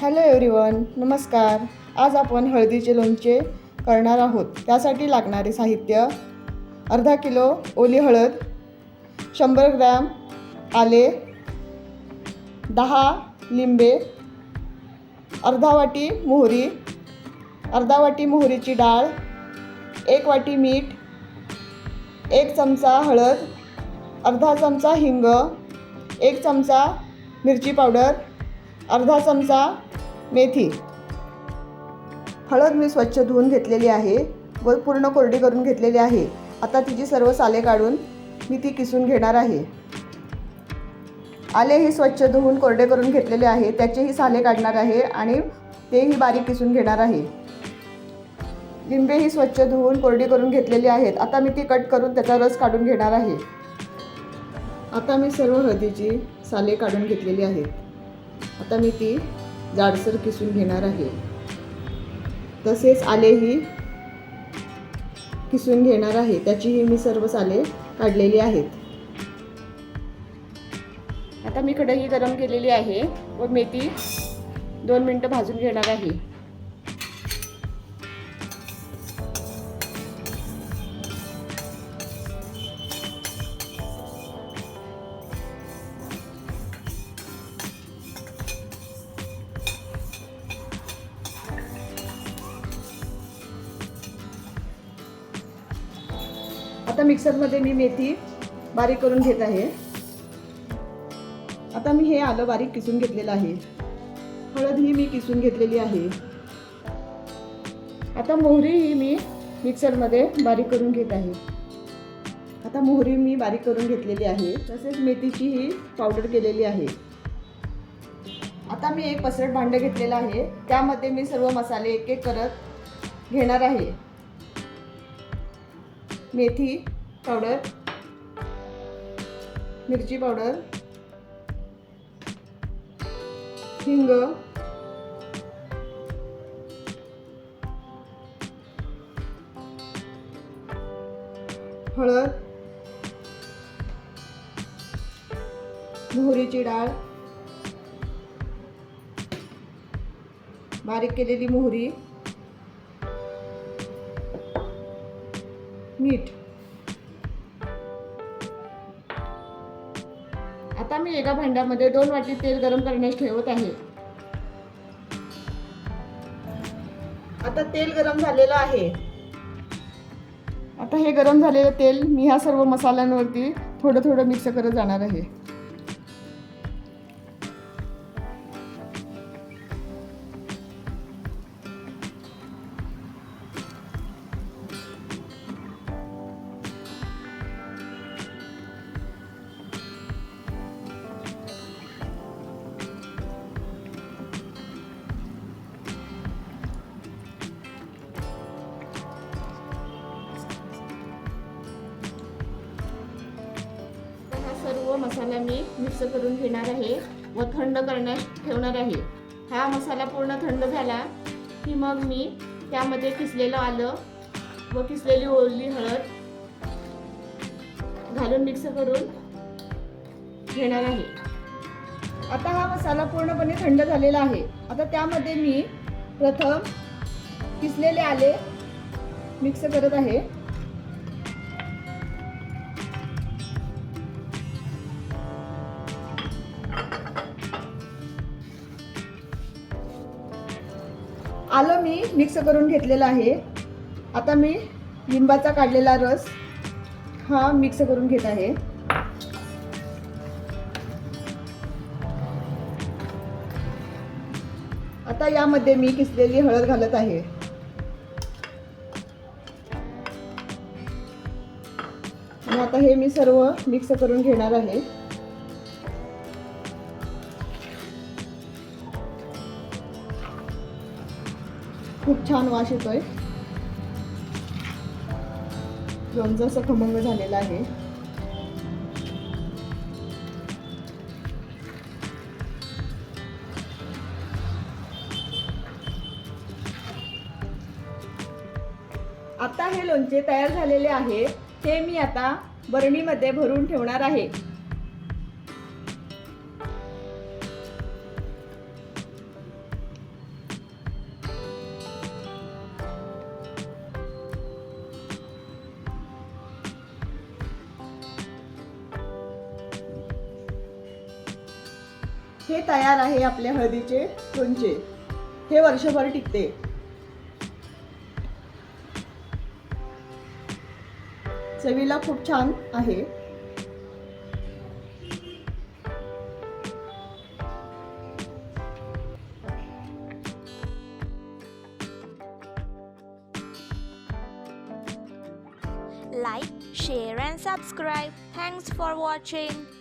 Hello everyone नमस्कार. आज आपण हळदीचे लोणचे करणार आहोत. त्यासाठी लागणारे साहित्य अर्धा किलो ओली हळद शंभर ग्रॅम आले दहा लिंबे अर्धा वाटी मोहरी अर्धा वाटी मोहरीची डाळ एक वाटी मीठ एक चमचा हळद अर्धा चमचा हिंग एक चमचा मिरची पावडर अर्धा चमचा मेथी. हळद मी स्वच्छ धुवून घेतलेली आहे. व पूर्ण कोरडी करून घेतलेली आहे. आता तिची सर्व साले काढून मी ती किसून घेणार आहे. आले हे स्वच्छ धुवून कोरडे करून घेतलेले आहे. त्याचेही साले काढणार आहे आणि तेही बारीक किसून घेणार आहे. लिंबे ही स्वच्छ धुवून कोरडी करून घेतलेली आहेत. आता मी ती कट करून त्याचा रस काढून घेणार आहे. आता मी सर्व हळदीची साले काढून घेतलेली आहेत. आता मी ती जाडसर किसून घेणार आहे. तसेच आलेही किसून घेणार आहे. त्याचीही मी सर्व साले काढलेली आहेत. आता मी कढई गरम केलेली आहे व मेथी दोन मिनटं भाजून घेणार आहे. आता मिक्सरमध्ये मी मेथी बारीक करून घेत आहे. आता मी हे आलं बारीक किसून घेतलेलं आहे. हळद ही मी किसून घेतलेली आहे. आता मोहरी ही मी मिक्सरमध्ये बारीक करून घेत आहे. आता मोहरी मी बारीक करून घेतलेली आहे. तसेच मेथीची ही पावडर केलेली आहे. आता मी एक पसरट भांडं घेतलेलं आहे. त्यामध्ये मी सर्व मसाले एक एक करत घेणार आहे. मेथी पावडर. मिरची पावडर. हिंग. हळद. मोहरीची डाळ. बारीक केलेली मोहरी. मीठ. आता मी एका भांड्यामध्ये दोन वाटी तेल गरम करण्यास ठेवत आहे. आता तेल गरम झालेलं आहे. आता हे गरम झालेलं तेल मी ह्या सर्व मसाल्यांवरती थोडं थोडं मिक्स करत जाणार आहे. सर्व मसाला मी मिक्स करून घेणार आहे व थंड करण्यास ठेवणार आहे. हा मसाला पूर्ण थंड झाला की मग मी त्यामध्ये किसलेलं आलं व किसलेली ओली हळद घालून मिक्स करून घेणार आहे. आता हा मसाला पूर्णपणे थंड झालेला आहे. आता त्यामध्ये मी प्रथम किसलेले आले मिक्स करत आहे. आलं मी मिक्स करून घेतलेलं आहे. आता मी लिंबाचा काढलेला रस हा मिक्स करून घेत आहे. आता यामध्ये मी किसलेली हळद घालत आहे. आणि आता हे मी सर्व मिक्स करून घेणार आहे. खूप छान वास येतोय. लोणचं असं खमंग झालेलं आहे. आता हे लोणचे तयार झालेले आहे. ते मी आता बरणीमध्ये भरून ठेवणार आहे. हे तयार आहे आपल्या हळदीचे चोंचे हे वर्षभर टिकते. चवीला खूप छान आहे. Like share and subscribe thanks for watching